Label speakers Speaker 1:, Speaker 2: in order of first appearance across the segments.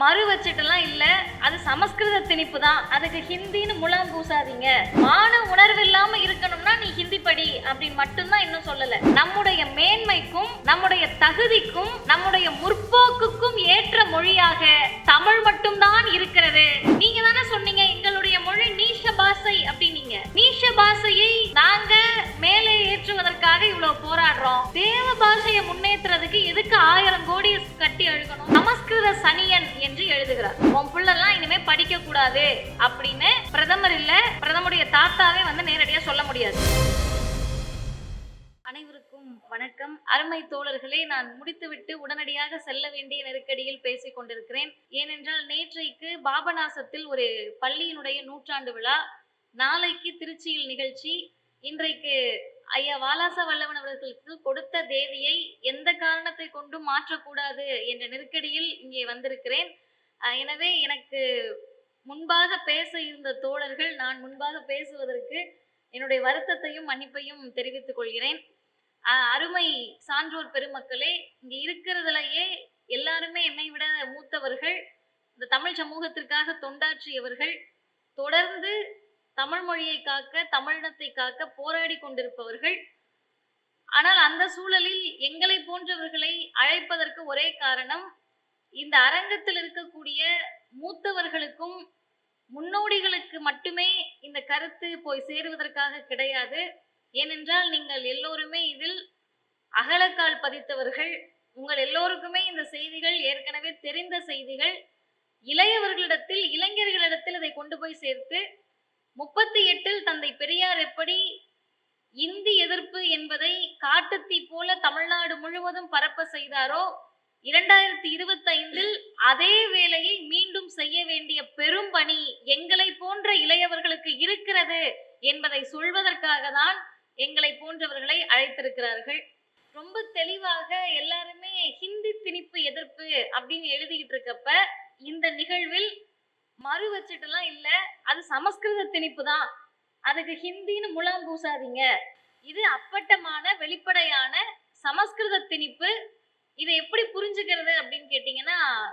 Speaker 1: மறு வச்சுட்டுலாம் இல்ல. அது சமஸ்கிருத திணிப்பு தான். அதுக்கு ஹிந்தின்னு முலாம் பூசாதீங்க. மான உணர்வு இல்லாம இருக்கணும்னா நீ ஹிந்தி படி அப்படின்னு மட்டும்தான் இன்னும் சொல்லல. நம்முடைய மேன்மைக்கும் நம்முடைய தகுதிக்கும் நம்முடைய முற்போக்குக்கும் ஏற்ற மொழியாக தமிழ் மட்டும்தான் இருக்கிறது. நீங்க தானே சொன்னீங்க எங்களுடைய மொழி நீஷ பாஷை அப்படின்னீங்க. நீஷ பாஷையை நாங்க ஏற்றுவதற்காக இவ்வளவு போராடுறோம். தேவ பாஷையை முன்னேற்றுறதுக்கு எதுக்கு ஆயிரம் கோடி கட்டி எழுதணும் சமஸ்கிருத சனியன் என்று எழுதுகிறார். உன் புள்ளெல்லாம் இனிமே படிக்க கூடாது அப்படின்னு பிரதமர் இல்ல பிரதமருடைய தாத்தாவே வந்து நேரடியா சொல்ல முடியாது. அனைவருக்கும் வணக்கம். அருமை தோழர்களே நான் முடித்துவிட்டு உடனடியாக செல்ல வேண்டிய நெருக்கடியில் பேசிக் கொண்டிருக்கிறேன். ஏனென்றால் நேற்றைக்கு பாபநாசத்தில் ஒரு பள்ளியினுடைய நூற்றாண்டு விழா நாளைக்கு திருச்சியில் நிகழ்ச்சி இன்றைக்கு ஐயா வாலாச வல்லவன் அவர்களுக்கு கொடுத்த தேதியை எந்த காரணத்தை கொண்டும் மாற்றக்கூடாது என்ற நெருக்கடியில் இங்கே வந்திருக்கிறேன். எனவே எனக்கு முன்பாக பேச இருந்த தோழர்கள் நான் முன்பாக பேசுவதற்கு என்னுடைய வருத்தத்தையும் மன்னிப்பையும் தெரிவித்துக் கொள்கிறேன். அருமை சான்றோர் பெருமக்களே இங்கே இருக்கிறதுலயே எல்லாருமே என்னை விட மூத்தவர்கள். இந்த தமிழ் சமூகத்திற்காக தொண்டாற்றியவர்கள். தொடர்ந்து தமிழ் மொழியை காக்க தமிழினத்தை காக்க போராடி கொண்டிருப்பவர்கள். ஆனால் அந்த சூழலில் எங்களை போன்றவர்களை அழைப்பதற்கு ஒரே காரணம் இந்த அரங்கத்தில் இருக்கக்கூடிய மூத்தவர்களுக்கும் முன்னோடிகளுக்கு மட்டுமே இந்த கருத்து போய் சேருவதற்காக கிடையாது. ஏனென்றால் நீங்கள் எல்லோருமே இதில் அகலக்கால் பதித்தவர்கள். உங்கள் எல்லோருக்குமே இந்த செய்திகள் ஏற்கனவே தெரிந்த செய்திகள். இளையவர்களிடத்தில் இளைஞர்களிடத்தில் இதை கொண்டு போய் சேர்த்து முப்பத்தி எட்டில் தந்தை பெரியார் எப்படி இந்தி எதிர்ப்பு என்பதை காட்டுத்தீ போல தமிழ்நாடு முழுவதும் பரப்ப செய்தாரோ இரண்டாயிரத்தி இருபத்தி ஐந்தில் அதே வேலையை மீண்டும் செய்ய வேண்டிய பெரும் பணி எங்களை போன்ற இளையவர்களுக்கு இருக்கிறது என்பதை சொல்வதற்காக தான் எங்களை போன்றவர்களை அழைத்திருக்கிறார்கள். ரொம்ப தெளிவாக எல்லாருமே ஹிந்தி திணிப்பு எதிர்ப்பு அப்படின்னு எழுதிக்கிட்டு இருக்கப்ப இந்த நிகழ்வில் மறு வச்சுட்டுலாம் இல்லை. அது சமஸ்கிருத திணிப்பு தான் அதுக்கு ஹிந்தின்னு முலாம் பூசாதீங்க. இது அப்பட்டமான வெளிப்படையான சமஸ்கிருத திணிப்பு. இதை எப்படி புரிஞ்சுக்கிறது அப்படின்னு கேட்டிங்கன்னா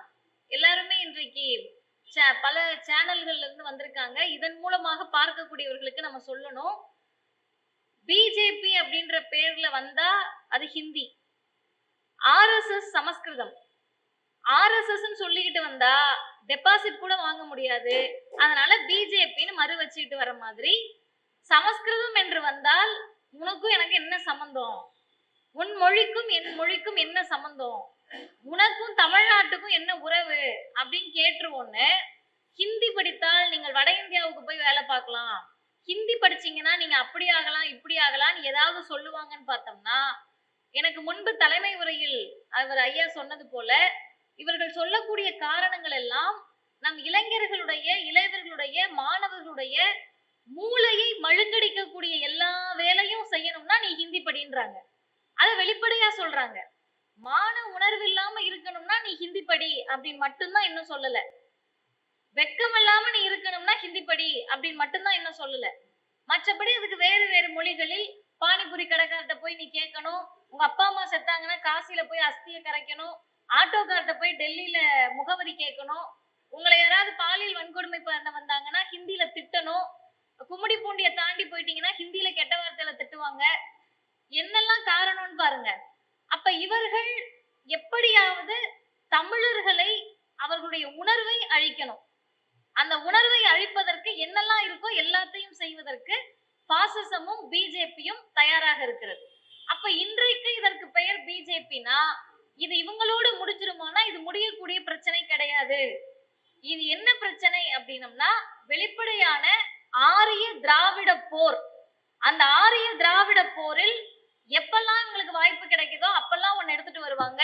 Speaker 1: எல்லாருமே இன்றைக்கு சே- பல சேனல்கள்ல இருந்து வந்திருக்காங்க. இதன் மூலமாக பார்க்கக்கூடியவர்களுக்கு நம்ம சொல்லணும். பிஜேபி அப்படின்ற பேர்ல வந்தா அது ஹிந்தி. ஆர்எஸ்எஸ் சமஸ்கிருதம். ஆர்எஸ்எஸ் சொல்லிக்கிட்டு வந்தா டெபாசிட் கூட வாங்க முடியாது. அதனால பிஜேபின்னு மறு வச்சுக்கிட்டு வர மாதிரி சமஸ்கிருதம் என்று வந்தால் உனக்கும் எனக்கு என்ன சம்பந்தம்? உன் மொழிக்கும் என் மொழிக்கும் என்ன சம்பந்தம்? உனக்கும் தமிழ்நாட்டுக்கும் என்ன உறவு? அப்படின்னு கேட்டுருவோன்னு ஹிந்தி படித்தால் நீங்கள் வட இந்தியாவுக்கு போய் வேலை பார்க்கலாம். ஹிந்தி படிச்சீங்கன்னா நீங்க அப்படி ஆகலாம் இப்படி ஆகலாம்னு ஏதாவது சொல்லுவாங்கன்னு பார்த்தோம்னா எனக்கு முன்பு தலைமை உரையில் அவர் ஐயா சொன்னது போல இவர்கள் சொல்லக்கூடிய காரணங்கள் எல்லாம் நம் இளைஞர்களுடைய இளையவர்களுடைய மாணவர்களுடைய மூளையை மழுங்கடிக்கக்கூடிய எல்லா வேலையும் செய்யணும்னா நீ ஹிந்தி படின்றாங்க. அதை வெளிப்படையா சொல்றாங்க. மான உணர்வு இல்லாம இருக்கணும்னா நீ ஹிந்தி படி அப்படின்னு மட்டும்தான் இன்னும் சொல்லல. வெக்கம் இல்லாம நீ இருக்கணும்னா ஹிந்தி படி அப்படின்னு மட்டும்தான் இன்னும் சொல்லல. மற்றபடி அதுக்கு வேறு வேறு மொழிகளில் பானிபூரி கடைக்கார்ட்ட போய் நீ கேட்கணும். உங்க அப்பா அம்மா செத்தாங்கன்னா காசில போய் அஸ்தியை கரைக்கணும். ஆட்டோக்கார்ட்ட போய் டெல்லியில முகவரி கேட்கணும். உங்களை யாராவது பாலியல் வன்கொடுமை பண்ண வந்தாங்கன்னா ஹிந்தியில திட்டணும். கும்மிடி பூண்டிய தாண்டி போயிட்டீங்கன்னா ஹிந்தியில கெட்ட வார்த்தையில திட்டுவாங்க. என்னெல்லாம் காரணம்னு பாருங்க. அப்ப இவர்கள் எப்படியாவது தமிழர்களை அவர்களுடைய உணர்வை அழிக்கணும். அந்த உணர்வை அழிப்பதற்கு என்னெல்லாம் இருக்கோ எல்லாத்தையும் செய்வதற்கு பாசிசமும் பிஜேபியும் தயாராக இருக்கிறது. அப்ப இன்றைக்கு இதற்கு பெயர் பிஜேபினா இது இவங்களோட முடிஞ்சிருமானா? இது முடியக்கூடிய பிரச்சனை கிடையாது. இது என்ன பிரச்சனை அப்படின்னம்னா வெளிப்படையான ஆரிய திராவிட போர். அந்த ஆரிய திராவிட போரில் எப்பெல்லாம் இவங்களுக்கு வாய்ப்பு கிடைக்குதோ அப்பெல்லாம் ஒன்னு எடுத்துட்டு வருவாங்க.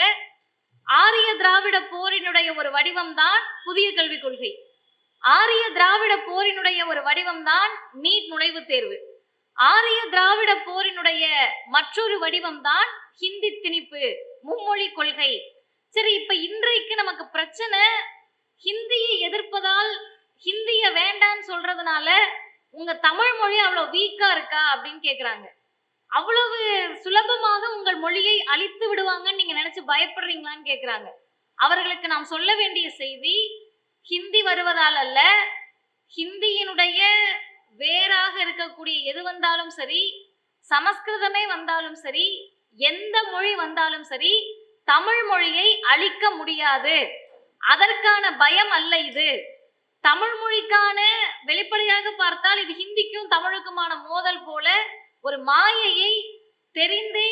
Speaker 1: ஆரிய திராவிட போரினுடைய ஒரு வடிவம் தான் புதிய கல்விக் கொள்கை. ஆரிய திராவிட போரினுடைய ஒரு வடிவம் தான் நீட் நுழைவுத் தேர்வு. ஆரிய திராவிட போரினுடைய மற்றொரு வடிவம் தான் ஹிந்தி திணிப்பு. மும்மொழி கொள்கை. சரி இப்ப இன்றைக்கு நமக்கு பிரச்சனை ஹிந்தியை எதிர்ப்பதால் ஹிந்திய வேண்டான்னு சொல்றதுனால உங்க தமிழ் மொழி அவ்வளவு வீக்கா இருக்கா அப்படின்னு கேக்குறாங்க. அவ்வளவு சுலபமாக உங்கள் மொழியை அழித்து விடுவாங்கன்னு நீங்க நினைச்சு பயப்படுறீங்களான்னு கேக்குறாங்க. அவர்களுக்கு நாம் சொல்ல வேண்டிய செய்தி ஹிந்தி வருவதால் அல்ல ஹிந்தியினுடைய வேறாக இருக்கக்கூடிய எது வந்தாலும் சரி சமஸ்கிருதமே வந்தாலும் சரி எந்த மொழி வந்தாலும் சரி தமிழ் மொழியை அழிக்க முடியாது. அதற்கான பயம் அல்ல இது. தமிழ் மொழிக்கான வெளிப்படையாக பார்த்தால் இது ஹிந்திக்கும் தமிழுக்குமான மோதல் போல ஒரு மாயையை தெரிந்தே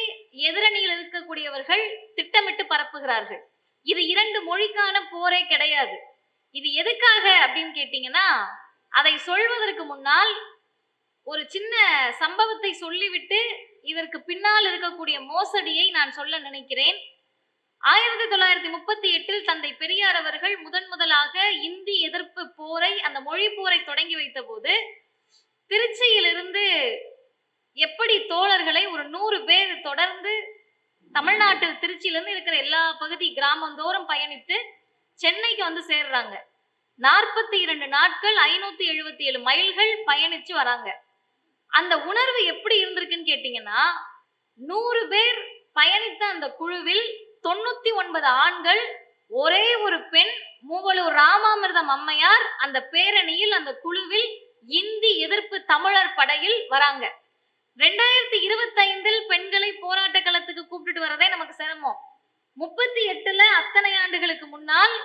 Speaker 1: எதிரணியில் இருக்கக்கூடியவர்கள் திட்டமிட்டு பரப்புகிறார்கள். இது இரண்டு மொழிக்கான போரே கிடையாது. இது எதுக்காக அப்படின்னு கேட்டீங்கன்னா அதை சொல்வதற்கு முன்னால் ஒரு சின்ன சம்பவத்தை சொல்லிவிட்டு இதற்கு பின்னால் இருக்கக்கூடிய மோசடியை நான் சொல்ல நினைக்கிறேன். ஆயிரத்தி தொள்ளாயிரத்தி முப்பத்தி எட்டில் தந்தை பெரியார் அவர்கள் முதன் முதலாக இந்தி எதிர்ப்பு போரை அந்த மொழி போரை தொடங்கி வைத்த போது திருச்சியிலிருந்து எப்படி தோழர்களை ஒரு நூறு பேர் தொடர்ந்து தமிழ்நாட்டில் திருச்சியிலிருந்து இருக்கிற எல்லா பகுதி கிராமந்தோறும் பயணித்து சென்னைக்கு வந்து சேர்றாங்க. நாற்பத்தி இரண்டு நாட்கள் ஐநூத்தி எழுபத்தி ஏழு மைல்கள் பயணிச்சு வராங்க. அந்த உணர்வு எப்படி இருந்திருக்குன்னு கேட்டீங்கன்னா நூறு பேர் பயணித்த அந்த குழுவில் தொண்ணூத்தி ஒன்பது ஆண்கள் ஒரே ஒரு பெண் மூவலூர் ராமாமிர்தம் அம்மையார் அந்த பேரணியில் அந்த குழுவில் இந்தி எதிர்ப்பு தமிழர் படையில் வராங்க. ரெண்டாயிரத்தி இருபத்தி ஐந்தில் பெண்களை போராட்ட களத்துக்கு கூப்பிட்டுட்டு வரதே நமக்கு சிரமம். முப்பத்தி எட்டுல அத்தனை ஆண்டுகளுக்கு முன்னால்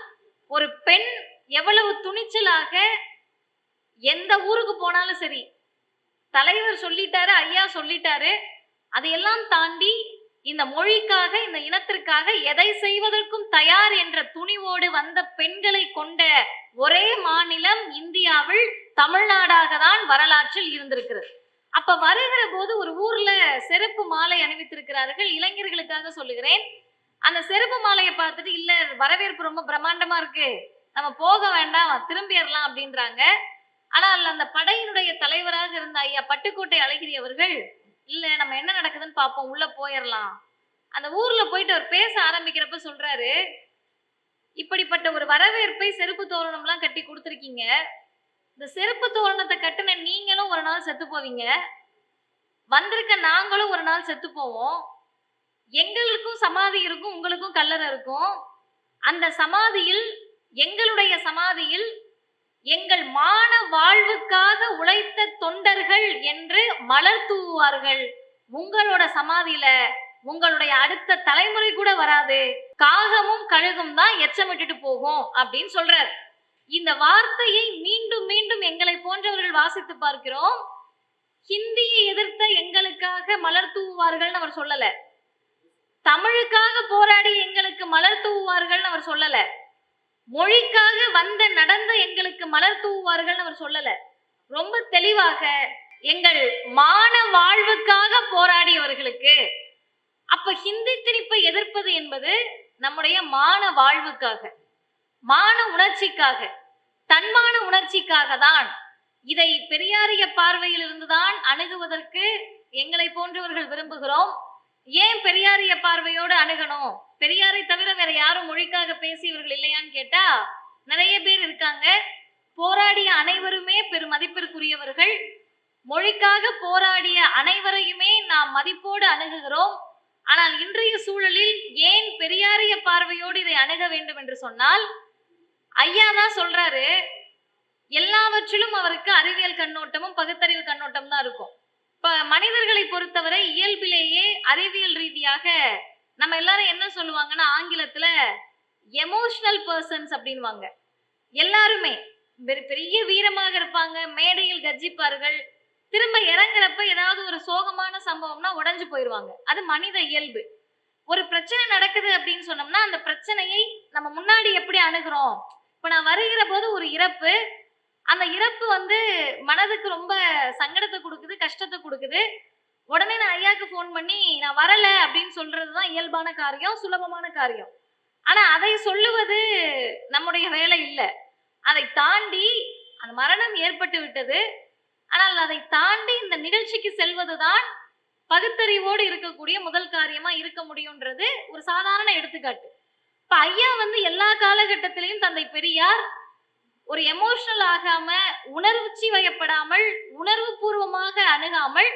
Speaker 1: ஒரு பெண் எவ்வளவு துணிச்சலாக எந்த ஊருக்கு போனாலும் சரி தலைவர் சொல்லிட்டாரு ஐயா சொல்லிட்டாரு அதையெல்லாம் தாண்டி இந்த மொழிக்காக இந்த இனத்திற்காக எதை செய்வதற்கும் தயார் என்ற துணிவோடு வந்த பெண்களை கொண்ட ஒரே மாநிலம் இந்தியாவில் தமிழ்நாடாக தான் வரலாற்றில் இருந்திருக்கிறது. அப்ப வருகிற போது ஒரு ஊர்ல செருப்பு மாலை அணிவித்திருக்கிறார்கள். இளைஞர்களுக்காக சொல்லுகிறேன். அந்த செருப்பு மாலையை பார்த்துட்டு இல்ல வரவேற்பு ரொம்ப பிரம்மாண்டமா இருக்கு. நம்ம போக வேண்டாம் திரும்பிடலாம் அப்படின்றாங்க. ஆனால் அந்த படையினுடைய தலைவராக இருந்த ஐயா பட்டுக்கோட்டை அழகிரி அவர்கள் இல்ல நம்ம என்ன நடக்குதுன்னு பார்ப்போம் உள்ள போயிடலாம் அந்த ஊர்ல போயிட்டு அவர் பேச ஆரம்பிக்கிறப்ப சொல்றாரு இப்படிப்பட்ட ஒரு வரவேற்பை செருப்பு தோரணம்லாம் கட்டி கொடுத்துருக்கீங்க. இந்த செருப்பு தோரணத்தை கட்டின நீங்களும் ஒரு நாள் செத்து போவீங்க. வந்திருக்க நாங்களும் ஒரு நாள் செத்து போவோம். எங்களுக்கும் சமாதி இருக்கும் உங்களுக்கும் கல்லறை இருக்கும். அந்த சமாதியில் எங்களுடைய சமாதியில் எங்கள் மான வாழ்வுக்காக உழைத்த தொண்டர்கள் என்று மலர் தூவுவார்கள். உங்களோட சமாதியில உங்களுடைய அடுத்த தலைமுறை கூட வராது. காகமும் கழுகும் தான் எச்சமிட்டுட்டு போகும் அப்படின்னு சொல்றார். இந்த வார்த்தையை மீண்டும் மீண்டும் எங்களை போன்றவர்கள் வாசித்து பார்க்கிறோம். ஹிந்தியை எதிர்த்த எங்களுக்காக மலர் தூவுவார்கள் அவர் சொல்லல. தமிழுக்காக போராடி எங்களுக்கு மலர் தூவுவார்கள் அவர் சொல்லல. மொழிக்காக வந்த நடந்த எங்களுக்கு மலர் தூவார்கள் அவர் சொல்லல. ரொம்ப தெளிவாக எங்கள் மான வாழ்வுக்காக போராடியவர்களுக்கு அப்ப ஹிந்தி திணிப்பை எதிர்ப்பது என்பது நம்முடைய மான வாழ்வுக்காக மான உணர்ச்சிக்காக தன்மான உணர்ச்சிக்காக தான் இதை பெரியாரிய பார்வையில் இருந்துதான் அணுகுவதற்கு எங்களை போன்றவர்கள் விரும்புகிறோம். ஏன் பெரியாரிய பார்வையோடு அணுகணும்? பெரியாரை தவிர வேற யாரும் மொழிக்காக பேசியவர்கள் இல்லையான்னு கேட்டா நிறைய பேர் இருக்காங்க. போராடிய அனைவருமே பெரும் மதிப்பிற்குரியவர்கள். மொழிக்காக போராடிய அனைவரையுமே நாம் மதிப்போடு அணுகுகிறோம். ஆனால் இன்றைய சூழலில் ஏன் பெரியாரிய பார்வையோடு இதை அணுக வேண்டும் என்று சொன்னால் ஐயா தான் சொல்றாரு எல்லாவற்றிலும் அவருக்கு அறிவியல் கண்ணோட்டமும் பகுத்தறிவு கண்ணோட்டம் தான் இருக்கும். இப்ப மனிதர்களை பொறுத்தவரை இயல்பிலேயே அறிவியல் ரீதியாக நம்ம எல்லாரும் என்ன சொல்லுவாங்கன்னா ஆங்கிலத்துல எமோஷனல் பர்சன்ஸ் அப்படின்வாங்க எல்லாருமே பெரிய- பெரிய வீரமாக இருப்பாங்க மேடையில் கர்ஜிப்பார்கள். திரும்ப இறங்குறப்ப ஏதாவது ஒரு சோகமான சம்பவம்னா உடஞ்சு போயிடுவாங்க அது மனித இயல்பு. ஒரு பிரச்சனை நடக்குது அப்படின்னு சொன்னோம்னா அந்த பிரச்சனையை நம்ம முன்னாடி எப்படி அணுகிறோம்? இப்ப நான் வருகிற போது ஒரு இறப்பு அந்த இறப்பு வந்து மனதுக்கு ரொம்ப சங்கடத்தை கொடுக்குது கஷ்டத்தை கொடுக்குது. உடனே நான் ஐயாக்கு ஃபோன் பண்ணி நான் வரல அப்படின்னு சொல்றதுதான் இயல்பான காரியம் சுலபமான காரியம். ஆனா அதை சொல்லுவது நம்முடைய வேலை இல்லை. அதை தாண்டி அந்த மரணம் ஏற்பட்டு விட்டது. ஆனால் அதை தாண்டி இந்த நிகழ்ச்சிக்கு செல்வதுதான் பகுத்தறிவோடு இருக்கக்கூடிய முதல் காரியமா இருக்க முடியும்ன்றது ஒரு சாதாரண எடுத்துக்காட்டு. இப்ப ஐயா வந்து எல்லா காலகட்டத்திலையும் தந்தை பெரியார் ஒரு எமோஷனல் ஆகாம உணர்வுச்சி வயப்படாமல் உணர்வு பூர்வமாக அணுகாமல்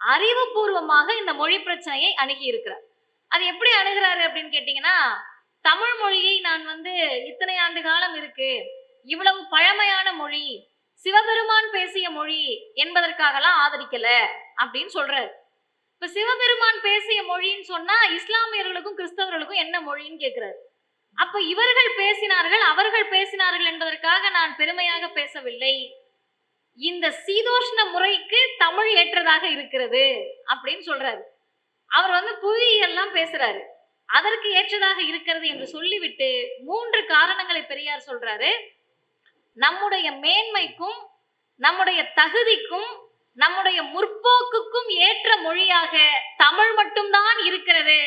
Speaker 1: அறிவுபூர்வமாக இந்த மொழி பிரச்சனையை அணுகி இருக்கிறார் அது எப்படி அணுகிறாரு அப்படின்னு கேட்டீங்கன்னா தமிழ் மொழியை நான் வந்து இத்தனை ஆண்டு காலம் இருக்கு இவ்வளவு பழமையான மொழி சிவபெருமான் பேசிய மொழி என்பதற்காகலாம் ஆதரிக்கல அப்படின்னு சொல்றாரு. இப்ப சிவபெருமான் பேசிய மொழின்னு சொன்னா இஸ்லாமியர்களுக்கும் கிறிஸ்தவர்களுக்கும் என்ன மொழின்னு கேக்குறாரு. அப்ப இவர்கள் பேசினார்கள் அவர்கள் பேசினார்கள் என்பதற்காக நான் பெருமையாக பேசவில்லை. இந்த சீதோஷ்ண முறைக்கு தமிழ் ஏற்றதாக இருக்கிறது அப்படின்னு சொல்றாரு. அவர் வந்து புவியியல்லாம் பேசுறாரு. அதற்கு ஏற்றதாக இருக்கிறது என்று சொல்லிவிட்டு மூன்று காரணங்களை பெரியார் சொல்றாரு. நம்முடைய மேன்மைக்கும் நம்முடைய தகுதிக்கும் நம்முடைய முற்போக்குக்கும் ஏற்ற மொழியாக தமிழ் மட்டும்தான் இருக்கிறது.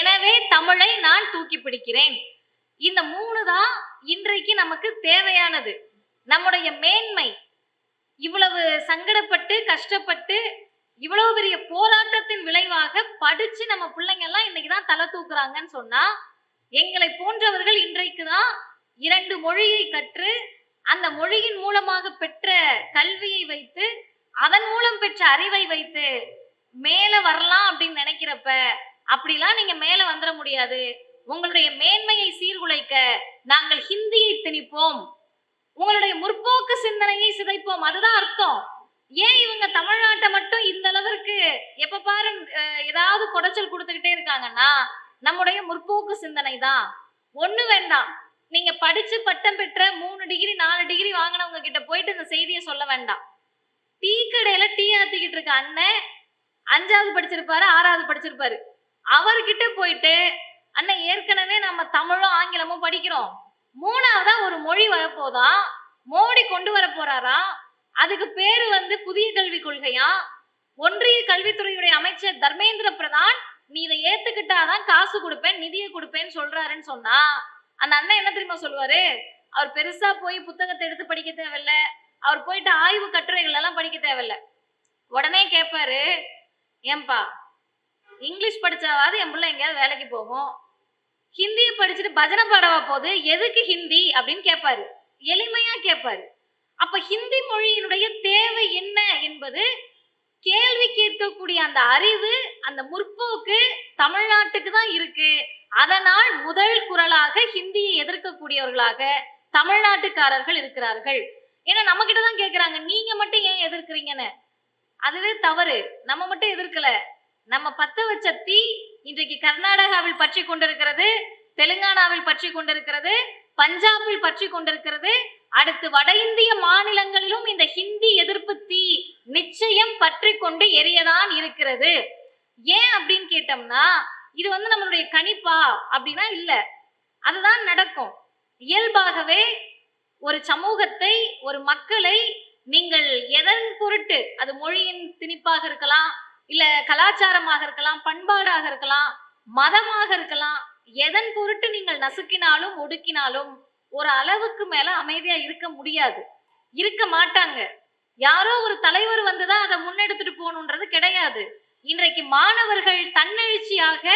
Speaker 1: எனவே தமிழை நான் தூக்கி பிடிக்கிறேன். இந்த மூணு தான் இன்றைக்கு நமக்கு தேவையானது. நம்முடைய மேன்மை. இவ்வளவு சங்கடப்பட்டு கஷ்டப்பட்டு இவ்வளவு பெரிய போராட்டத்தின் விளைவாக படிச்சு நம்ம பிள்ளைங்க எல்லாம் இன்னைக்கு தான் தலை தூக்குறாங்கன்னு சொன்னா எங்களை போன்றவர்கள் இன்றைக்கு தான் இரண்டு மொழியை கற்று அந்த மொழியின் மூலமாக பெற்ற கல்வியை வைத்து அதன் மூலம் பெற்ற அறிவை வைத்து மேல வரலாம் அப்படின்னு நினைக்கிறப்ப அப்படிலாம் நீங்க மேல வந்துட முடியாது. உங்களுடைய மேன்மையை சீர்குலைக்க நாங்கள் ஹிந்தியை திணிப்போம். உங்களுடைய முற்போக்கு சிந்தனையை சிதைப்போம். அதுதான் அர்த்தம். ஏன் இவங்க தமிழ்நாட்டை மட்டும் இந்த அளவிற்கு எப்ப பாரு ஏதாவது குடைச்சல் கொடுத்துக்கிட்டே இருக்காங்கன்னா நம்முடைய முற்போக்கு சிந்தனை தான். ஒண்ணு வேண்டாம். நீங்க படிச்சு பட்டம் பெற்ற மூணு டிகிரி நாலு டிகிரி வாங்கினவங்க கிட்ட போயிட்டு இந்த செய்தியை சொல்ல வேண்டாம். டீ கடையில டீ ஆத்திக்கிட்டு இருக்க அண்ணன் அஞ்சாவது படிச்சிருப்பாரு ஆறாவது படிச்சிருப்பாரு. அவர்கிட்ட போயிட்டு அண்ணன் ஏற்கனவே நம்ம தமிழும் ஆங்கிலமும் படிக்கிறோம். மூணாவதா ஒரு மொழி வரப்போதா? மோடி கொண்டு வர போறாரா? அதுக்கு பேரு வந்து புதிய கல்விக் கொள்கையா? ஒன்றிய கல்வித்துறையுடைய அமைச்சர் தர்மேந்திர பிரதான் நீ இதை ஏத்துக்கிட்டாதான் காசு கொடுப்பேன் நிதியை கொடுப்பேன்னு சொல்றாருன்னு சொன்னா அந்த அண்ணன் என்ன தெரியுமா சொல்லுவாரு? அவர் பெருசா போய் புத்தகத்தை எடுத்து படிக்க தேவையில்ல. அவர் போயிட்டு ஆய்வு கட்டுரைகள் எல்லாம் படிக்க தேவையில்ல. உடனே கேட்பாரு ஏன்பா இங்கிலீஷ் படிச்சாவது என் பிள்ளை எங்கேயாவது வேலைக்கு போகும். ஹிந்தியை படிச்சுட்டு பஜனை பாடவா போகுது? எதுக்கு ஹிந்தி? அப்படின்னு கேட்பாரு எளிமையா கேட்பாரு அப்ப ஹிந்தி மொழியினுடைய தேவை என்ன என்பது கேள்வி கேட்கக்கூடிய அந்த அறிவு அந்த முற்போக்கு தமிழ்நாட்டுக்கு தான் இருக்கு. அதனால் முதல் குரலாக ஹிந்தியை எதிர்க்கக்கூடியவர்களாக தமிழ்நாட்டுக்காரர்கள் இருக்கிறார்கள். ஏன்னா நம்ம கிட்ட தான் கேக்குறாங்க. நீங்க மட்டும் ஏன் எதிர்க்கிறீங்கன்னு? அதுவே தவறு. நம்ம மட்டும் எதிர்க்கல. நம்ம பத்த வச்ச தீ இன்றைக்கு கர்நாடகாவில் பற்றி கொண்டிருக்கிறது தெலுங்கானாவில் பற்றி கொண்டிருக்கிறது பஞ்சாபில் பற்றி கொண்டிருக்கிறது. அடுத்து வட இந்திய மாநிலங்களிலும் இந்த ஹிந்தி எதிர்ப்பு தீ நிச்சயம் பற்றி கொண்டு எரியதான் இருக்கிறது. ஏன் அப்படின்னு கேட்டோம்னா இது வந்து நம்மளுடைய கணிப்பா அப்படின்னா இல்ல. அதுதான் நடக்கும். இயல்பாகவே ஒரு சமூகத்தை ஒரு மக்களை நீங்கள் எதன் பொருட்டு அது மொழியின் திணிப்பாக இருக்கலாம் இல்ல கலாச்சாரமாக இருக்கலாம் பண்பாடாக இருக்கலாம் மதமாக இருக்கலாம் எதன் பொருட்டு நீங்கள் நசுக்கினாலும் ஒடுக்கினாலும் ஒரு அளவுக்கு மேல அமைதியா இருக்க முடியாது. இருக்க மாட்டாங்க. யாரோ ஒரு தலைவர் வந்துதான் அதை முன்னெடுத்துட்டு போகணுன்றது கிடையாது. இன்றைக்கு மாணவர்கள் தன்னெழுச்சியாக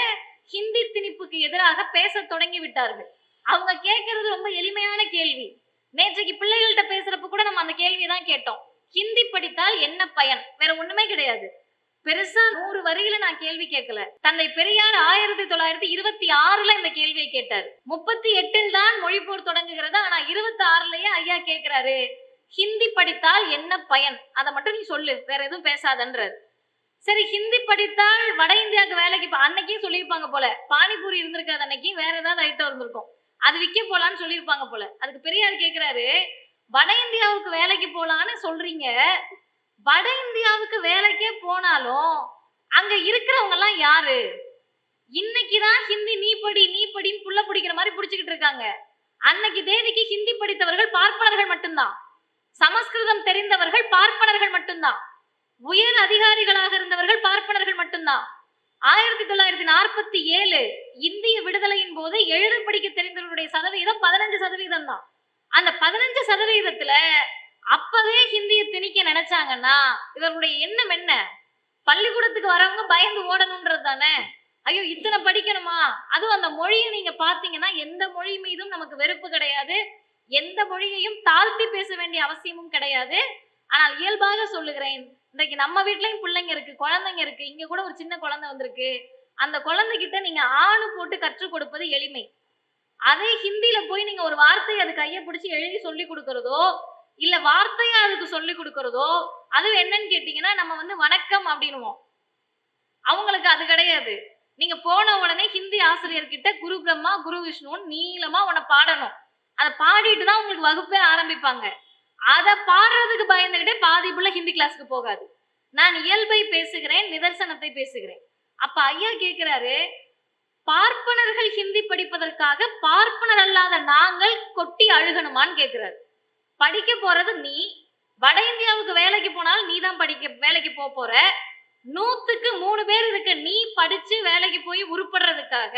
Speaker 1: ஹிந்தி திணிப்புக்கு எதிராக பேச தொடங்கி விட்டார்கள். அவங்க கேட்கறது ரொம்ப எளிமையான கேள்வி. நேற்றைக்கு பிள்ளைகள்கிட்ட பேசுறப்ப கூட நம்ம அந்த கேள்வியை தான் கேட்டோம். ஹிந்தி படித்தால் என்ன பயன்? வேற ஒண்ணுமே கிடையாது. பெருசா நூறு வரியில நான் கேள்வி கேட்கல. தந்தை பெரியார் ஆயிரத்தி தொள்ளாயிரத்தி இருபத்தி ஆறுல இந்த கேள்வியை கேட்டார். முப்பத்தி எட்டில் தான் மொழிப்போர் தொடங்குகிறது ஆனா இருபத்தி ஆறுலயே ஐயா கேட்கிறாரு ஹிந்தி படித்தால் என்ன பயன்? அதை மட்டும் நீ சொல்லு வேற எதுவும் பேசாதன்றாரு. சரி ஹிந்தி படித்தால் வட இந்தியாவுக்கு வேலைக்கு போ- அன்னைக்கே சொல்லியிருப்பாங்க போல பானிபூரி இருந்திருக்காது அன்னைக்கு வேற ஏதாவது ஐட்டம் இருந்திருக்கும். அது விற்க போலான்னு சொல்லியிருப்பாங்க போல. அதுக்கு பெரியார் கேட்கிறாரு வட இந்தியாவுக்கு வேலைக்கு போலான்னு சொல்றீங்க வட இந்தியாவுக்கு வேலைக்கே போனாலும் அங்க இருக்கிறவங்க எல்லாம் யாரு? இன்னைக்குதான் ஹிந்தி நீ படி நீ படின்னு புள்ள பிடிக்கிற மாதிரி பிடிச்சுக்கிட்டு இருக்காங்க. அன்னைக்கு தேவிக்கு ஹிந்தி படித்தவர்கள் பார்ப்பனர்கள் மட்டும்தான். சமஸ்கிருதம் தெரிந்தவர்கள் பார்ப்பனர்கள் மட்டும்தான். உயர் அதிகாரிகளாக இருந்தவர்கள் பார்ப்பனர்கள் மட்டும்தான். ஆயிரத்தி தொள்ளாயிரத்தி நாற்பத்தி ஏழு இந்திய விடுதலையின் போது எழுத படிக்க தெரிந்தவர்களுடைய சதவீதம் பதினஞ்சு சதவீதம் தான் அந்த பதினஞ்சு சதவீதத்துல நினைச்சாங்கன்னா இவர்களுடைய எண்ணம் என்ன? பள்ளிக்கூடத்துக்கு வரவங்க பயந்து ஓடணும்ன்றது தானே? ஐயோ இத்தனை படிக்கணுமா? அதுவும் அந்த மொழியை நீங்க பாத்தீங்கன்னா எந்த மொழி மீதும் நமக்கு வெறுப்பு கிடையாது. எந்த மொழியையும் தாழ்த்தி பேச வேண்டிய அவசியமும் கிடையாது. ஆனால் இயல்பாக சொல்லுகிறேன் இன்றைக்கு நம்ம வீட்லயும் பிள்ளைங்க இருக்கு குழந்தைங்க இருக்கு இங்க கூட ஒரு சின்ன குழந்தை வந்திருக்கு. அந்த குழந்தைகிட்ட நீங்க ஆணு போட்டு கற்றுக் கொடுப்பது எளிமை. அதே ஹிந்தியில போய் நீங்க ஒரு வார்த்தை அது கையை பிடிச்சி எழுதி சொல்லி கொடுக்கறதோ இல்ல வார்த்தையா அதுக்கு சொல்லி கொடுக்கறதோ அது என்னன்னு கேட்டீங்கன்னா நம்ம வந்து வணக்கம் அப்படின்னுவோம். அவங்களுக்கு அது கிடையாது. நீங்க போன உடனே ஹிந்தி ஆசிரியர்கிட்ட குரு பிரம்மா குரு விஷ்ணுன்னு நீளமா உன்னை பாடணும். அதை பாடிட்டு தான் உங்களுக்கு வகுப்பே ஆரம்பிப்பாங்க. அதை பாடுறதுக்கு பயந்துகிட்டே பாதி ஹிந்தி கிளாஸ்க்கு போகாது. நான் இயல்பை பேசுகிறேன் நிதர்சனத்தை பேசுகிறேன். அப்ப ஐயா கேக்குறாரு பார்ப்பனர்கள் ஹிந்தி படிப்பதற்காக பார்ப்பனர் அல்லாத நாங்கள் கொட்டி அழுகணுமான்னு கேக்குறாரு. படிக்க போறது நீ. வட இந்தியாவுக்கு வேலைக்கு போனாலும் நீ தான் படிக்க வேலைக்கு போக போற. நூத்துக்கு மூணு பேர் இருக்க நீ படிச்சு வேலைக்கு போய் உருப்படுறதுக்காக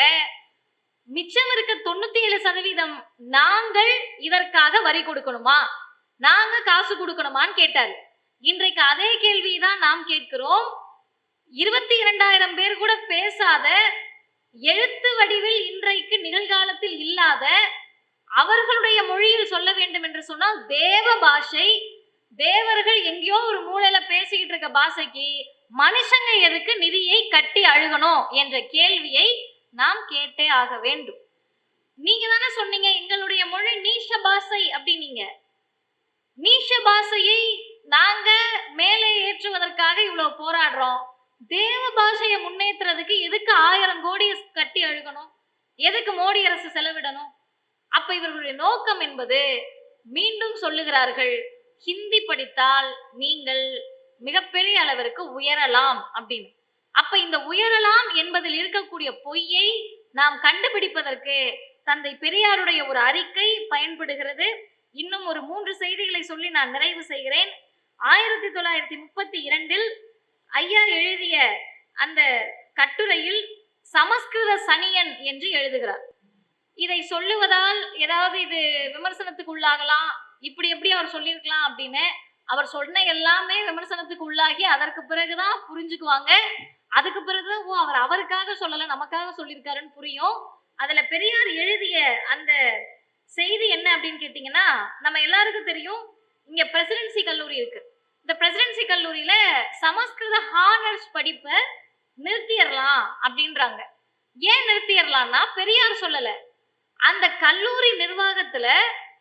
Speaker 1: மிச்சம் இருக்க தொண்ணூத்தி ஏழு சதவீதம் நாங்கள் இதற்காக வரி கொடுக்கணுமா? நாங்க காசு கொடுக்கணுமான்னு கேட்டாரு. இன்றைக்கு அதே கேள்விதான் நாம் கேட்கிறோம். இருபத்தி இரண்டாயிரம் பேர் கூட பேசாத எழுத்து வடிவில் இன்றைக்கு நிகழ்காலத்தில் இல்லாத அவர்களுடைய மொழியில் சொல்ல வேண்டும் என்று சொன்னால் தேவ பாஷை. தேவர்கள் எங்கேயோ ஒரு மூலையில பேசிக்கிட்டு இருக்க பாஷைக்கு மனுஷங்க எதுக்கு நிதியை கட்டி அழுகணும் என்ற கேள்வியை நாம் கேட்டே ஆக வேண்டும். நீங்க தானே சொன்னீங்க எங்களுடைய மொழி நீஷ பாஷை அப்படின்னீங்க. நீஷ பாஷையை நாங்க மேலே ஏற்றுவதற்காக இவ்வளவு போராடுறோம். தேவ பாஷையை முன்னேற்றுறதுக்கு எதுக்கு ஆயிரம் கோடி கட்டி அழுகணும்? எதுக்கு மோடி அரசு செலவிடணும்? அப்ப இவர்களுடைய நோக்கம் என்பது மீண்டும் சொல்லுகிறார்கள் ஹிந்தி படித்தால் நீங்கள் மிகப்பெரிய அளவிற்கு உயரலாம் அப்படின்னு. அப்ப இந்த உயரலாம் என்பதில் இருக்கக்கூடிய பொய்யை நாம் கண்டுபிடிப்பதற்கு தந்தை பெரியாருடைய ஒரு அறிக்கை பயன்படுகிறது. இன்னும் ஒரு மூன்று செய்திகளை சொல்லி நான் நிறைவு செய்கிறேன். ஆயிரத்தி தொள்ளாயிரத்தி முப்பத்தி இரண்டில் ஐயா எழுதிய அந்த கட்டுரையில் சமஸ்கிருத சனியன் என்று எழுதுகிறார். இதை சொல்லுவதால் ஏதாவது இது விமர்சனத்துக்கு உள்ளாகலாம். இப்படி எப்படி அவர் சொல்லியிருக்கலாம் அப்படின்னு அவர் சொன்ன எல்லாமே விமர்சனத்துக்கு உள்ளாகி அதற்கு பிறகுதான் புரிஞ்சுக்குவாங்க. அதுக்கு பிறகு ஓ அவர் அவருக்காக சொல்லல நமக்காக சொல்லியிருக்காருன்னு புரியும். அதுல பெரியார் எழுதிய அந்த செய்தி என்ன அப்படின்னு கேட்டீங்கன்னா நம்ம எல்லாருக்கும் தெரியும் இங்க பிரசிடென்சி கல்லூரி இருக்கு. இந்த பிரசிடென்சி கல்லூரியில சமஸ்கிருத ஹானர்ஸ் படிப்பை நிறுத்திடலாம் அப்படின்றாங்க. ஏன் நிறுத்திடலாம்னா பெரியார் சொல்லலை. அந்த கல்லூரி நிர்வாகத்துல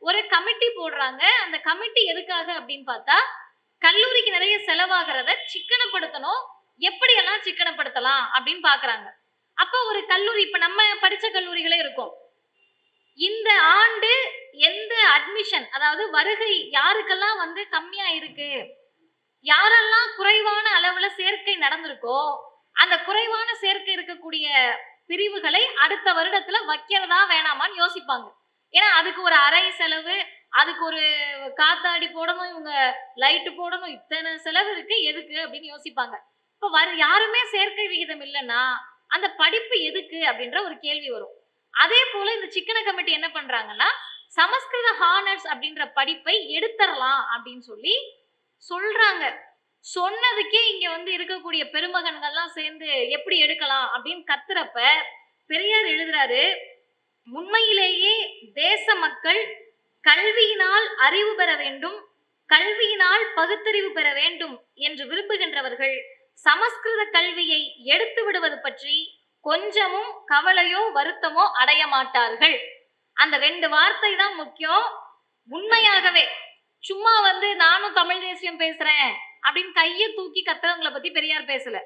Speaker 1: ஒரு கமிட்டி போடுறாங்க. அந்த கமிட்டி எதுக்காக அப்படின்னு பார்த்தா கல்லூரிக்கு நிறைய செலவாகிறத சிக்கனப்படுத்தணும். எப்படியெல்லாம் சிக்கனப்படுத்தலாம் அப்படின்னு பாக்குறாங்க அப்ப ஒரு கல்லூரி இப்ப நம்ம படிச்ச கல்லூரிகளே இருக்கும். இந்த ஆண்டு எந்த அட்மிஷன் அதாவது வருகை யாருக்கெல்லாம் வந்து கம்மியா இருக்கு? யாரெல்லாம் குறைவான அளவுல சேர்க்கை நடந்திருக்கோ அந்த குறைவான சேர்க்கை இருக்கக்கூடிய பிரிவுகளை அடுத்த வருடத்துல வைக்கிறதா வேணாமான்னு யோசிப்பாங்க. ஏன்னா அதுக்கு ஒரு அறை செலவு அதுக்கு ஒரு காத்தாடி போடணும் இவங்க லைட்டு போடணும் இத்தனை செலவு இருக்கு எதுக்கு அப்படின்னு யோசிப்பாங்க. இப்ப வர யாருமே சேர்க்கை விகிதம் இல்லைன்னா அந்த படிப்பு எதுக்கு அப்படின்ற ஒரு கேள்வி வரும். அதே போல இந்த சிக்கன கமிட்டி என்ன பண்றாங்கன்னா சமஸ்கிருத ஹானர்ஸ் அப்படின்ற படிப்பை எடுத்துடலாம் அப்படின்னு சொல்லி சொல்றாங்க. சொன்னதுக்கே இங்க வந்து இருக்கக்கூடிய பெருமகன்கள்லாம் சேர்ந்து எப்படி எடுக்கலாம் அப்படின்னு கத்துறப்ப பெரியார் எழுதுறாரு உண்மையிலேயே தேச மக்கள் கல்வியினால் அறிவு பெற வேண்டும் கல்வியினால் பகுத்தறிவு பெற வேண்டும் என்று விரும்புகின்றவர்கள். சமஸ்கிருத கல்வியை எடுத்து விடுவது பற்றி கொஞ்சமும் கவலையோ வருத்தமோ அடைய மாட்டார்கள். அந்த ரெண்டு வார்த்தை தான் முக்கியம். உண்மையாகவே சும்மா வந்து நானும் தமிழ் தேசியம் பேசுறேன் அப்படின்னு கையை தூக்கி கத்துறவங்கள பத்தி பெரியார் பேசல.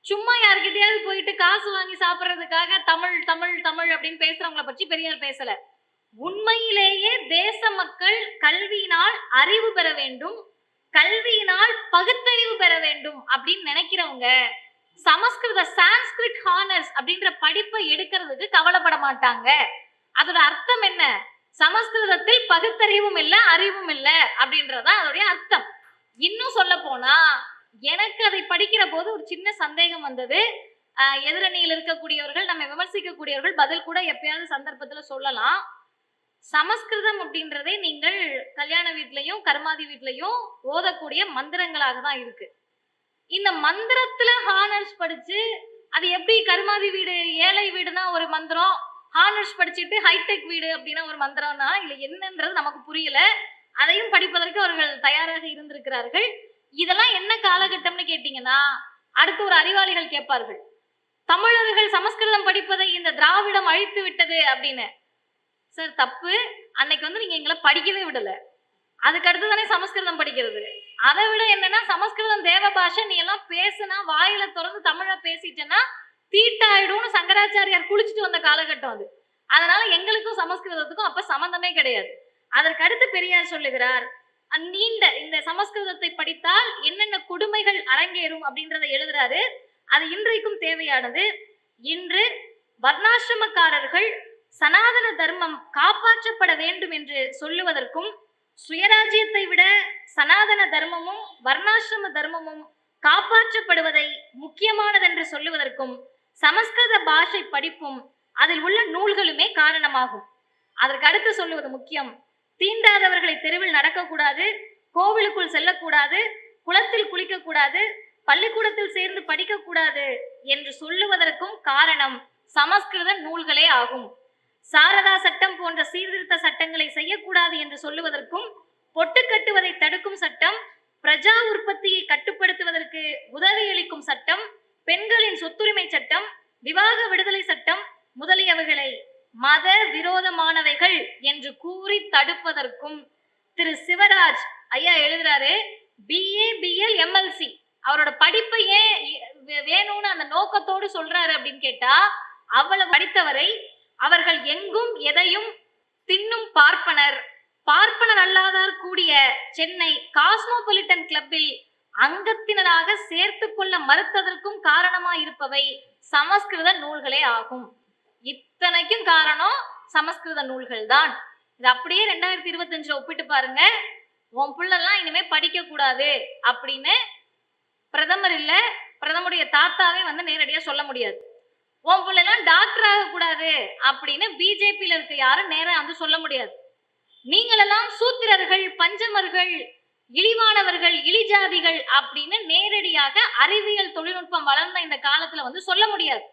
Speaker 1: சும்மா யாருக்கிட்டையாவது போயிட்டு காசு வாங்கி சாப்பிடுறதுக்காக தமிழ் தமிழ் தமிழ் அப்படின்னு பேசுறவங்கள பற்றி பெரியார் பேசல. உண்மையிலேயே தேச மக்கள் கல்வியினால் அறிவு பெற வேண்டும் கல்வியினால் பகுத்தறிவு பெற வேண்டும் அப்படின்னு நினைக்கிறவங்க சமஸ்கிருத சான்ஸ்கிரிட் ஹானர்ஸ் அப்படின்ற படிப்பை எடுக்கிறதுக்கு கவலைப்பட மாட்டாங்க. அதோட அர்த்தம் என்ன? சமஸ்கிருதத்தில் பகுத்தறிவும் இல்லை அறிவும் இல்லை அப்படின்றதான் அதோடைய அர்த்தம். இன்னும் சொல்ல போனா எனக்கு அதை படிக்கிற போது ஒரு சின்ன சந்தேகம் வந்தது. எதிரணியில் இருக்கக்கூடியவர்கள் நம்ம விமர்சிக்கக்கூடியவர்கள் பதில் கூட எப்பயாவது சந்தர்ப்பத்துல சொல்லலாம். சமஸ்கிருதம் அப்படின்றதே நீங்கள் கல்யாண வீட்லயும் கர்மாதி வீட்லயும் ஓதக்கூடிய மந்திரங்களாக தான் இருக்கு. இந்த மந்திரத்துல ஹானர்ஸ் படிச்சு அது எப்படி கருமாதி வீடு ஏழை வீடுனா ஒரு மந்திரம் ஹானர்ஸ் படிச்சுட்டு ஹைடெக் வீடு அப்படின்னா ஒரு மந்திரம்னா இல்ல என்னன்றது நமக்கு புரியல. அதையும் படிப்பதற்கு அவர்கள் தயாராக இருந்திருக்கிறார்கள். இதெல்லாம் என்ன காலகட்டம்னு கேட்டீங்கன்னா அடுத்து ஒரு அறிவாளிகள் கேட்பார்கள். தமிழர்கள் சமஸ்கிருதம் படிப்பதை இந்த திராவிடம் அழித்து விட்டது அப்படின்னு. சார் தப்பு. அன்னைக்கு வந்து நீங்க எங்களை படிக்கவே விடல. அதுக்கு அடுத்து தானே சமஸ்கிருதம் படிக்கிறது. அதை விட என்னன்னா சமஸ்கிருதம் தேவ பாஷை நீ எல்லாம் பேசுனா வாயில திறந்து தமிழ பேசிட்டேன்னா தீட்டாயிடும்னு சங்கராச்சாரியார் குளிச்சுட்டு வந்த காலகட்டம் அது. அதனால எங்களுக்கும் சமஸ்கிருதத்துக்கும் அப்ப சம்பந்தமே கிடையாது. அதற்கு அடுத்து பெரியார் சொல்லுகிறார் நீண்ட இந்த சமஸ்கிருதத்தை படித்தால் என்னென்ன கொடுமைகள் அரங்கேறும்? அப்படின்றத எழுதுறாரு. அது இன்றைக்கும் தேவையானது. இன்று வர்ணாசிரமக்காரர்கள் சனாதன தர்மம் காப்பாற்றப்பட வேண்டும் என்று சொல்லுவதற்கும் சுயராஜ்யத்தை விட சனாதன தர்மமும் வர்ணாசிரம தர்மமும் காப்பாற்றப்படுவதை முக்கியமானதென்று சொல்லுவதற்கும் சமஸ்கிருத பாஷை படிப்பும் அதில் உள்ள நூல்களுமே காரணமாகும். அதற்கு அடுத்து சொல்லுவது முக்கியம். தீண்டாதவர்களை தெருவில் நடக்கக்கூடாது கோவிலுக்குள் செல்லக்கூடாது குளத்தில் குளிக்கக்கூடாது பள்ளிக்கூடத்தில் சேர்ந்து படிக்கக்கூடாது என்று சொல்லுவதற்கும் காரணம் சமஸ்கிருத நூல்களே ஆகும். சாரதா சட்டம் போன்ற சீர்திருத்த சட்டங்களை செய்யக்கூடாது என்று சொல்லுவதற்கும் பொட்டு கட்டுவதை தடுக்கும் சட்டம் பிரஜா உற்பத்தியை கட்டுப்படுத்துவதற்கு உதவியளிக்கும் சட்டம் பெண்களின் சொத்துரிமை சட்டம் விவாக விடுதலை சட்டம் முதலியவைகளை மத விரோதமானவைகள் என்று கூறி தடுப்பதற்கும் திரு சிவராஜ் ஐயா எழுதுறாரு பிஏ பிஎல் எம்எல்சி அவரோட படிப்பை ஏன் வேணும்னு அந்த நோக்கத்தோடு சொல்றாரு அப்படின்னு கேட்டா அவ்வளவு படித்தவரை அவர்கள் எங்கும் எதையும் தின்னும் பார்ப்பனர். பார்ப்பனர் அல்லாதார் கூடிய சென்னை காஸ்மோபாலிட்டன் கிளப்பில் அங்கத்தினராக சேர்த்து கொள்ள மறுத்ததற்கும் காரணமாயிருப்பவை சமஸ்கிருத நூல்களே ஆகும். இத்தனைக்கும் காரணம் சமஸ்கிருத நூல்கள் தான் இது அப்படியே ரெண்டாயிரத்தி இருபத்தஞ்சுல ஒப்பிட்டு பாருங்க. உன் பிள்ளைலாம் இனிமே படிக்க கூடாது அப்படின்னு பிரதமர் இல்ல பிரதமருடைய தாத்தாவே வந்து நேரடியா சொல்ல முடியாது. உன் பிள்ளைலாம் டாக்டர் ஆகக்கூடாது அப்படின்னு பிஜேபியில இருக்க யாரும் நேரம் வந்து சொல்ல முடியாது. நீங்களெல்லாம் சூத்திரர்கள் பஞ்சமர்கள் இழிவானவர்கள் இழிஜாதிகள் அப்படின்னு நேரடியாக அறிவியல் தொழில்நுட்பம் வளர்ந்த இந்த காலத்துல வந்து சொல்ல முடியாது.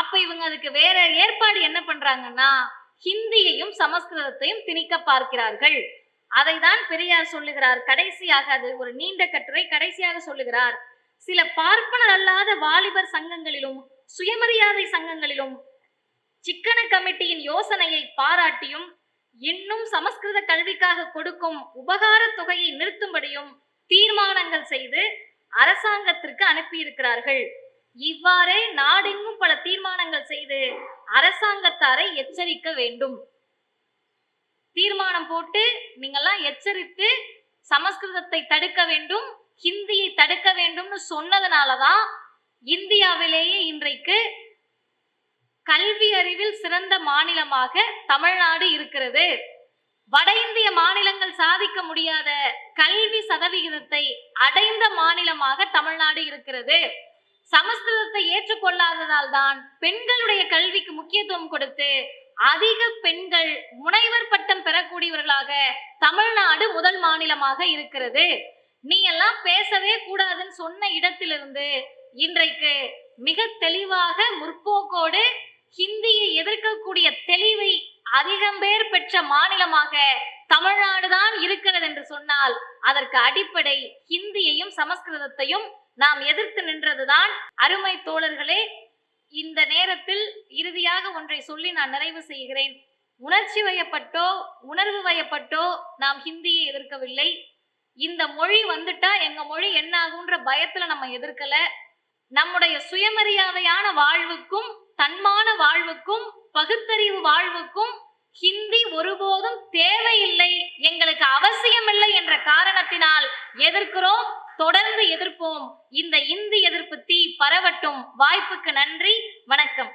Speaker 1: அப்ப இவங்க அதுக்கு வேற ஏற்பாடு என்ன பண்றாங்கன்னா ஹிந்தியையும் சமஸ்கிருதத்தையும் திணிக்க பார்க்கிறார்கள். அதை தான் பெரியார் சொல்லுகிறார். கடைசியாக அது ஒரு நீண்ட கட்டுரை. கடைசியாக சொல்லுகிறார் சில பார்ப்பனர் அல்லாத வாலிபர் சங்கங்களிலும் சுயமரியாதை சங்கங்களிலும் சிக்கன கமிட்டியின் யோசனையை பாராட்டியும் இன்னும் சமஸ்கிருத கல்விக்காக கொடுக்கும் உபகார தொகையை நிறுத்தும்படியும் தீர்மானங்கள் செய்து அரசாங்கத்திற்கு அனுப்பியிருக்கிறார்கள். இவ்வாறே நாடெங்கும் பல தீர்மானங்கள் செய்து அரசாங்கத்தாரை எச்சரிக்க வேண்டும். தீர்மானம் போட்டு நீங்கெல்லாம் எச்சரித்து சமஸ்கிருதத்தை தடுக்க வேண்டும் ஹிந்தியை தடுக்க வேண்டும்னு சொன்னதுனாலதான் இந்தியாவிலேயே இன்றைக்கு கல்வி அறிவில் சிறந்த மாநிலமாக தமிழ்நாடு இருக்கிறது. வட இந்திய மாநிலங்கள் சாதிக்க முடியாத கல்வி சதவிகிதத்தை அடைந்த மாநிலமாக தமிழ்நாடு இருக்கிறது. சமஸ்கிருதத்தை ஏற்றுக்கொள்ளாததால் தான் பெண்களுடைய கல்விக்கு முக்கியத்துவம் கொடுத்து அதிக பெண்கள் முனைவர் பட்டம் பெறக்கூடியவர்களாக தமிழ்நாடு முதல் மாநிலமாக இருக்கிறது. நீ எல்லாம் பேசவே கூடாதுன்னு சொன்ன இடத்திலிருந்து இன்றைக்கு மிக தெளிவாக முற்போக்கோடு ஹிந்தியை எதிர்க்கக்கூடிய தெளிவை அதிகம் பேர் பெற்ற மாநிலமாக தமிழ்நாடுதான் இருக்கிறது என்று சொன்னால் அதற்கு அடிப்படை ஹிந்தியையும் சமஸ்கிருதத்தையும் நாம் எதிர்த்து நின்றதுதான் அருமை தோழர்களே இந்த நேரத்தில் இறுதியாக ஒன்றை சொல்லி நான் நிறைவு செய்கிறேன். உணர்ச்சி வயப்பட்டோ உணர்வு வயப்பட்டோ நாம் ஹிந்தியை எதிர்க்கவில்லை. இந்த மொழி வந்துட்டா எங்க மொழி என்ன ஆகுன்ற பயத்துல நம்ம எதிர்க்கல. நம்முடைய சுயமரியாதையான வாழ்வுக்கும் தன்மான வாழ்வுக்கும் பகுத்தறிவு வாழ்வுக்கும் ஹிந்தி ஒருபோதும் தேவையில்லை. எங்களுக்கு அவசியமில்லை என்ற காரணத்தினால் எதிர்க்கிறோம் தொடர்ந்து எதிர்ப்போம். இந்த இந்தி எதிர்ப்பு தீ பரவட்டும். வாய்ப்புக்கு நன்றி. வணக்கம்.